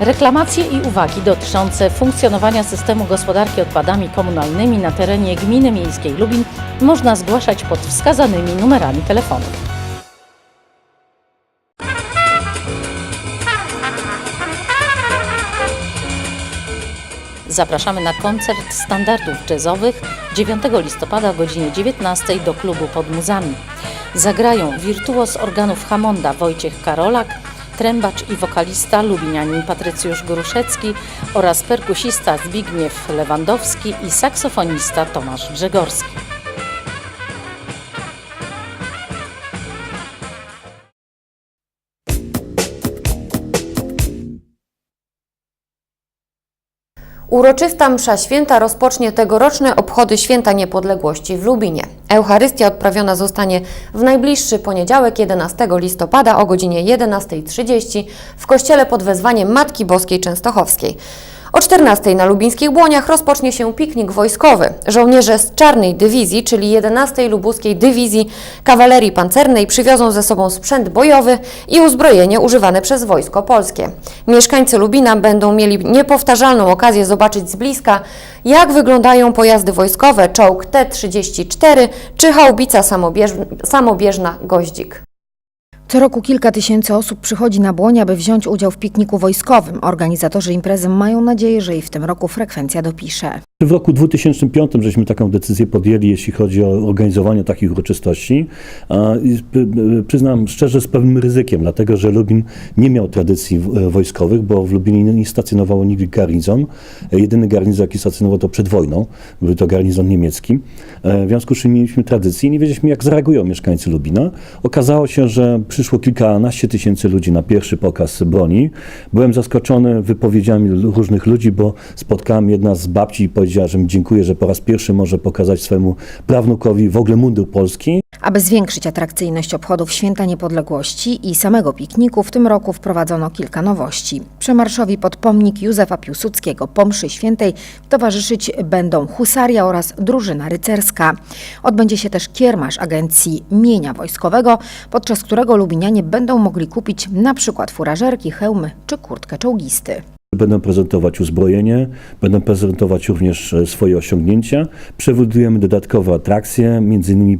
Reklamacje i uwagi dotyczące funkcjonowania systemu gospodarki odpadami komunalnymi na terenie Gminy Miejskiej Lubin można zgłaszać pod wskazanymi numerami telefonów. Zapraszamy na koncert standardów jazzowych 9 listopada o godzinie 19 do klubu pod Muzami. Zagrają wirtuos organów Hamonda Wojciech Karolak, trębacz i wokalista lubinianin Patrycjusz Gruszecki oraz perkusista Zbigniew Lewandowski i saksofonista Tomasz Grzegorski. Uroczysta msza święta rozpocznie tegoroczne obchody Święta Niepodległości w Lubinie. Eucharystia odprawiona zostanie w najbliższy poniedziałek 11 listopada o godzinie 11.30 w kościele pod wezwaniem Matki Boskiej Częstochowskiej. O 14 na lubińskich Błoniach rozpocznie się piknik wojskowy. Żołnierze z czarnej dywizji, czyli 11 lubuskiej dywizji kawalerii pancernej przywiozą ze sobą sprzęt bojowy i uzbrojenie używane przez wojsko polskie. Mieszkańcy Lubina będą mieli niepowtarzalną okazję zobaczyć z bliska, jak wyglądają pojazdy wojskowe, czołg T-34 czy haubica samobież- samobieżna Goździk. Co roku kilka tysięcy osób przychodzi na Błonia, by wziąć udział w pikniku wojskowym. Organizatorzy imprezy mają nadzieję, że i w tym roku frekwencja dopisze. W roku 2005 żeśmy taką decyzję podjęli, jeśli chodzi o organizowanie takich uroczystości. Przyznam szczerze, z pewnym ryzykiem, dlatego że Lubin nie miał tradycji e, wojskowych, bo w Lubinie nie stacjonowało nigdy garnizon. E, Jedyny garnizon, jaki stacjonował, to przed wojną. Był to garnizon niemiecki. E, W związku z czym mieliśmy tradycję i nie wiedzieliśmy, jak zareagują mieszkańcy Lubina. Okazało się, że przyszło kilkanaście tysięcy ludzi na pierwszy pokaz broni. Byłem zaskoczony wypowiedziami różnych ludzi, bo spotkałem jedna z babci i powiedziała, że mi dziękuję, że po raz pierwszy może pokazać swojemu prawnukowi w ogóle mundur polski. Aby zwiększyć atrakcyjność obchodów Święta Niepodległości i samego pikniku, w tym roku wprowadzono kilka nowości. Przemarszowi pod pomnik Józefa Piłsudskiego po mszy świętej towarzyszyć będą husaria oraz drużyna rycerska. Odbędzie się też kiermasz Agencji Mienia Wojskowego, podczas którego lubinianie będą mogli kupić na przykład furażerki, hełmy czy kurtkę czołgisty. Będą prezentować uzbrojenie, będą prezentować również e, swoje osiągnięcia. Przewidujemy dodatkowe atrakcje, między innymi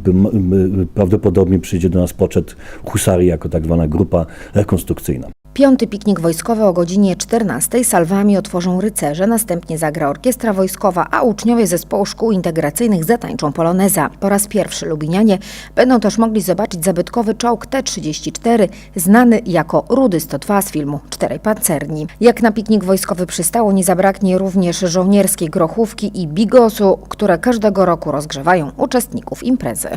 prawdopodobnie przyjdzie do nas poczet husarii jako tak zwana grupa rekonstrukcyjna. Piąty piknik wojskowy o godzinie 14 salwami otworzą rycerze, następnie zagra orkiestra wojskowa, a uczniowie zespołu szkół integracyjnych zatańczą poloneza. Po raz pierwszy lubinianie będą też mogli zobaczyć zabytkowy czołg T-34, znany jako Rudy 102 z filmu Czterej Pancerni. Jak na piknik wojskowy przystało, nie zabraknie również żołnierskiej grochówki i bigosu, które każdego roku rozgrzewają uczestników imprezy.